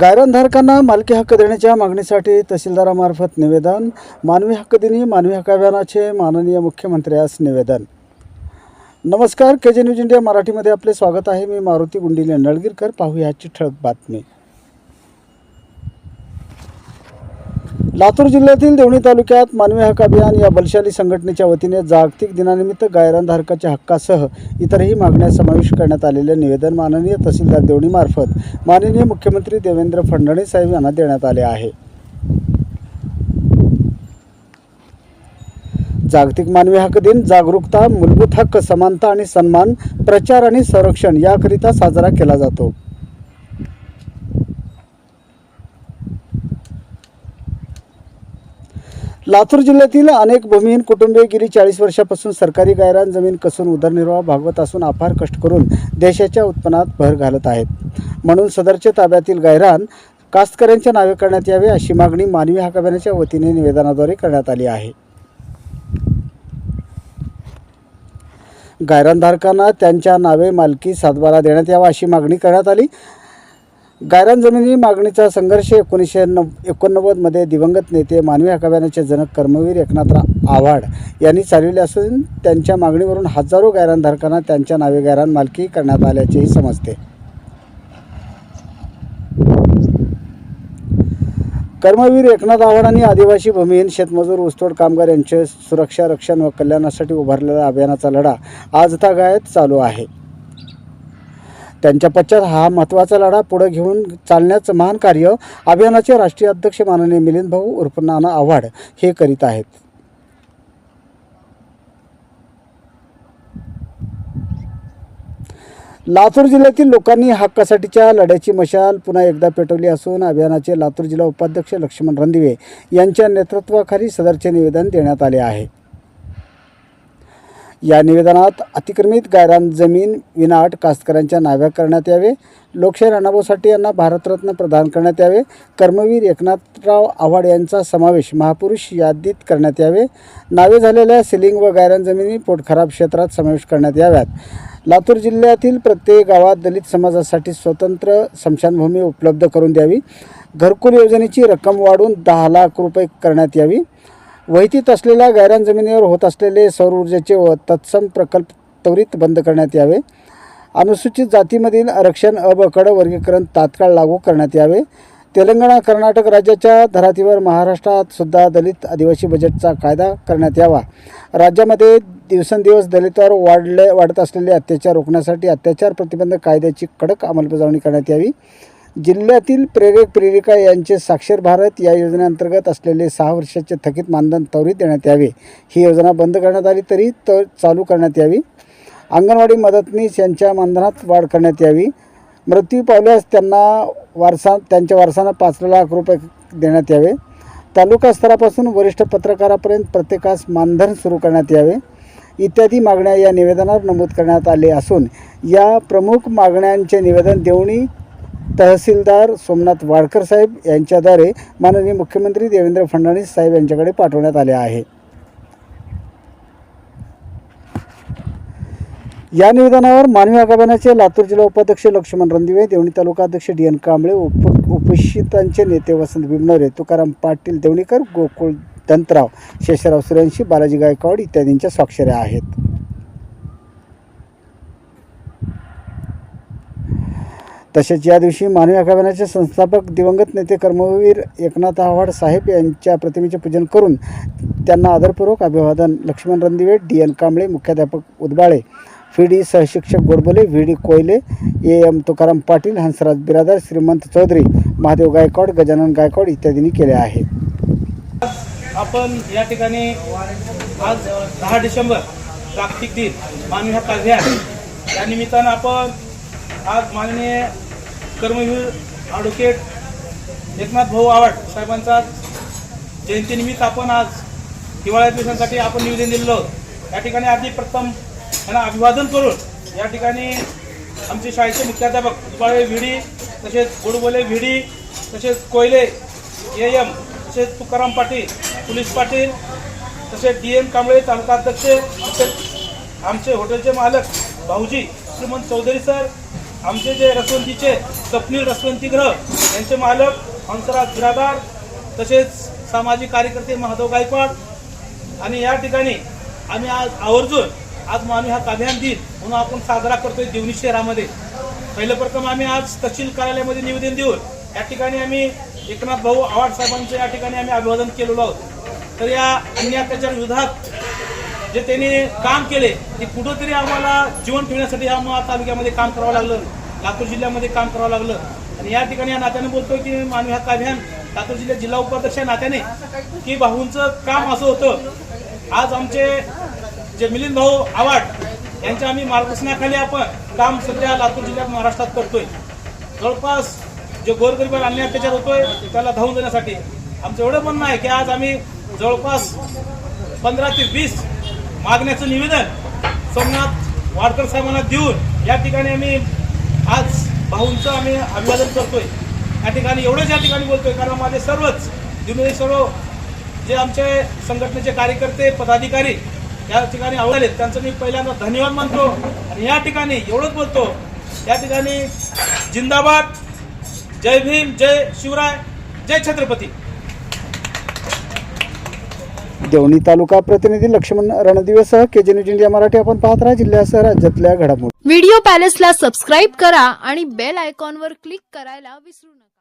गायरानधारकांना मालकी हक्क देण्याच्या मागणीसाठी तहसीलदारामार्फत निवेदन मानवी हक्क दिनी मानवी हक्क अभियानाचे माननीय मुख्यमंत्र्यास निवेदन. नमस्कार के जे न्यूज इंडिया मराठीमध्ये आपले स्वागत आहे. मी मारुती गुंडिले नळगीरकर. पाहूया आजची ठळक बातमी. लातूर जिल्ह्यातील देवणी तालुक्यात मानवी हक्क अभियान या बलशाली संघटनेच्या वतीने जागतिक दिनानिमित्त गायरानधारकाच्या हक्कासह इतरही मागण्या समावेश करण्यात आलेले निवेदन माननीय तहसीलदार देवणीमार्फत माननीय मुख्यमंत्री देवेंद्र फडणवीस साहेब यांना देण्यात आले आहे. जागतिक मानवी हक्क दिन जागरूकता मूलभूत हक्क समानता आणि सन्मान प्रचार आणि संरक्षण याकरिता साजरा केला जातो. लातूर जिल्ह्यातील अनेक भूमिहीन कुटुंबे गेली चाळीस वर्षापासून सरकारी गायरान जमीन कसून उदरनिर्वाह भागवत असून अपार कष्ट करून देशाच्या उत्पन्नात भर घालत आहेत. म्हणून सदरच्या ताब्यातील गायरान कास्तकऱ्यांच्या नावे करण्यात यावे अशी मागणी मानवी हक्क अभियानाच्या वतीने निवेदनाद्वारे करण्यात आली आहे. गायरानधारकांना त्यांच्या नावे मालकी सातबारा देण्यात यावा अशी मागणी करण्यात आली. गायरान जमिनी मागणीचा संघर्ष एकोणीसशे नव एकोणनव्वदमध्ये दिवंगत नेते मानवी हकाव्यानाचे अभियानाचे जनक कर्मवीर एकनाथराव आव्हाड यांनी चालविले असून त्यांच्या मागणीवरून हजारो गायरानधारकांना त्यांच्या नावे गायरान मालकी करण्यात आल्याचेही समजते. कर्मवीर एकनाथ आव्हाडांनी आदिवासी भूमिहीन शेतमजूर ऊसतोड कामगार यांचे सुरक्षा रक्षण व कल्याणासाठी उभारलेला अभियानाचा लढा आजतागायत चालू आहे. त्यांच्या पश्चात हा महत्त्वाचा लढा पुढे घेऊन चालण्याचं महान कार्य अभियानाचे राष्ट्रीय अध्यक्ष माननीय मिलिंद भाऊ उर्फ नाना आव्हाड हे करीत आहेत. लातूर जिल्ह्यातील लोकांनी हक्कासाठीच्या लढ्याची मशाल पुन्हा एकदा पेटवली असून अभियानाचे लातूर जिल्हा उपाध्यक्ष लक्ष्मण रणदिवे यांच्या नेतृत्वाखाली सदरचे निवेदन देण्यात आले आहे. या निवेदनात अतिक्रमित गायरान जमीन विनाट कास्तकऱ्यांच्या नाव्या करण्यात यावे. लोकशाही अण्णाभाऊ साठे यांना भारतरत्न प्रदान करण्यात यावे. कर्मवीर एकनाथराव आव्हाड यांचा समावेश महापुरुष यादीत करण्यात यावे. नावे झालेल्या सिलिंग व गायरान जमिनी पोटखराब क्षेत्रात समावेश करण्यात याव्यात. लातूर जिल्ह्यातील प्रत्येक गावात दलित समाजासाठी स्वतंत्र स्मशानभूमी उपलब्ध करून द्यावी. घरकुल योजनेची रक्कम वाढवून दहा लाख रुपये करण्यात यावी. वैतीत असलेल्या गायरान जमिनीवर होत असलेले सौर ऊर्जेचे व तत्सम प्रकल्प त्वरित बंद करण्यात यावे. अनुसूचित जातीमधील आरक्षण अबकड वर्गीकरण तात्काळ लागू करण्यात यावे. तेलंगणा कर्नाटक राज्याच्या धरातीवर महाराष्ट्रात सुद्धा दलित आदिवासी बजेटचा कायदा करण्यात यावा. राज्यामध्ये दिवसेंदिवस दलितांवर वाढले वाढत असलेले अत्याचार रोखण्यासाठी अत्याचार प्रतिबंध कायद्याची कडक अंमलबजावणी करण्यात यावी. जिल्ह्यातील प्रेरक प्रेरिका यांचे साक्षर भारत या योजनेअंतर्गत असलेले सहा वर्षाचे थकीत मानधन त्वरित देण्यात यावे. ही योजना बंद करण्यात आली तरी त चालू करण्यात यावी. अंगणवाडी मदतनीस यांच्या मानधनात वाढ करण्यात यावी. मृत्यू पावल्यास त्यांना वारसा त्यांच्या वारसांना पाच लाख रुपये देण्यात यावे. तालुका स्तरापासून वरिष्ठ पत्रकारापर्यंत प्रत्येकास मानधन सुरू करण्यात यावे. इत्यादी मागण्या या निवेदनात नमूद करण्यात आले असून या प्रमुख मागण्यांचे निवेदन देवणी तहसीलदार सोमनाथ वाडकर साहेब यांच्याद्वारे माननीय मुख्यमंत्री देवेंद्र फडणवीस साहेब यांच्याकडे पाठवण्यात आले आहे. या निवेदनावर मानवी आगाबानाचे लातूर जिल्हा उपाध्यक्ष लक्ष्मण रणदिवे देवणी तालुका अध्यक्ष डी एन कांबळे उप उपस्थितांचे नेते वसंत बिमनवरे तुकाराम पाटील देवणीकर गोकुळ दंतराव शेषराव सुर्यांशी बालाजी गायकवाड इत्यादींच्या स्वाक्षऱ्या आहेत. तसेच या दिवशी मानवी आगाबानाचे संस्थापक दिवंगत नेते कर्मवीर एकनाथ आव्हाड साहेब यांच्या प्रतिमेचे पूजन करून त्यांना आदरपूर्वक अभिवादन. लक्ष्मण रणदिवे डी एन कांबळे मुख्याध्यापक Udbale V D सहशिक्षक Godbole V D Koyale A M Tukaram Patil Hansraj Biradar Shrimant Chaudhari Mahadev Gaikwad Gajanan Gaikwad इत्यादींनी केले आहे. आपण या ठिकाणी आज दहा डिसेंबर जागतिक दिन मानवी हक्क अभियान. या निमित्तानं आपण आज माननीय कर्मवीर ॲडव्होकेट एकनाथ भाऊ आवाड साहेबांचा जयंतीनिमित्त आपण आज हिवाळ्यात दिवसांसाठी आपण निवेदन दिलेलं आहोत या ठिकाणी आधी प्रथम त्यांना अभिवादन करून या ठिकाणी आमचे शाळेचे मुख्याध्यापक दुबाळे भिडी तसेच गोडबोले भिडी तसेच कोयले ए एम तसेच तुकाराम पाटील पोलीस पाटील तसेच डी एम कांबळे तालुका अध्यक्ष तसेच आमचे हॉटेलचे मालक भाऊजी श्रीमंत चौधरी सर आमचे जे रसवंतीचे स्वप्नील रसवंतीग्रह यांचे मालक हंसराज बिरादार तसेच सामाजिक कार्यकर्ते महादेव गायकवाड. आणि या ठिकाणी आम्ही आज आवर्जून आज मानवी हा काव्यान दिन म्हणून आपण साजरा करतोय देवणी शहरामध्ये. पहिलं प्रथम आम्ही आज तहसील कार्यालयामध्ये निवेदन देऊन या ठिकाणी आम्ही एकनाथ भाऊ आव्हाड साहेबांचं या ठिकाणी आम्ही अभिवादन केलेलो आहोत. तर या अन्य त्याच्या विरोधात जे त्यांनी काम केले ते कुठंतरी आम्हाला जीवन ठेवण्यासाठी आम्हाला तालुक्यामध्ये काम करावं लागलं. लातूर जिल्ह्यामध्ये काम करावं लागलं. आणि या ठिकाणी या नात्याने बोलतोय की मानवी हक्क अभियान लातूर जिल्ह्यात जिल्हा उपाध्यक्ष या नात्याने की भाऊंचं काम असं होतं. आज आमचे जे मिलिंद भाऊ आवाड यांच्या आम्ही मार्गदर्शनाखाली आपण काम सध्या लातूर जिल्ह्यात महाराष्ट्रात करतोय. जवळपास जे गोरगरिबाला अन्याय अत्याचार होतोय त्याला धावून देण्यासाठी. आमचं एवढं म्हणणं आहे की आज आम्ही जवळपास पंधरा ते वीस मागण्याचं निवेदन सोमनाथ वाडकर साहेबांना देऊन या ठिकाणी आम्ही आज भाऊंचं आम्ही अभिवादन करतोय. या ठिकाणी एवढंच या ठिकाणी बोलतोय कारण माझे सर्वच दिनोदी सर्व जे आमचे संघटनेचे कार्यकर्ते पदाधिकारी या ठिकाणी आवडले त्यांचं मी पहिल्यांदा धन्यवाद मानतो. आणि या ठिकाणी एवढंच बोलतो या ठिकाणी जिंदाबाद जय भीम जय शिवराय जय छत्रपती. देवणी तालुका प्रतिनिधी Laxman रणदिवेसह K G news India Marathi आपण पाहत राहा जिल्ह्यासह राज्यातल्या घडामोडी. व्हिडिओ पॅलेसला सबस्क्राईब करा आणि बेल आयकॉनवर क्लिक करायला विसरू नका.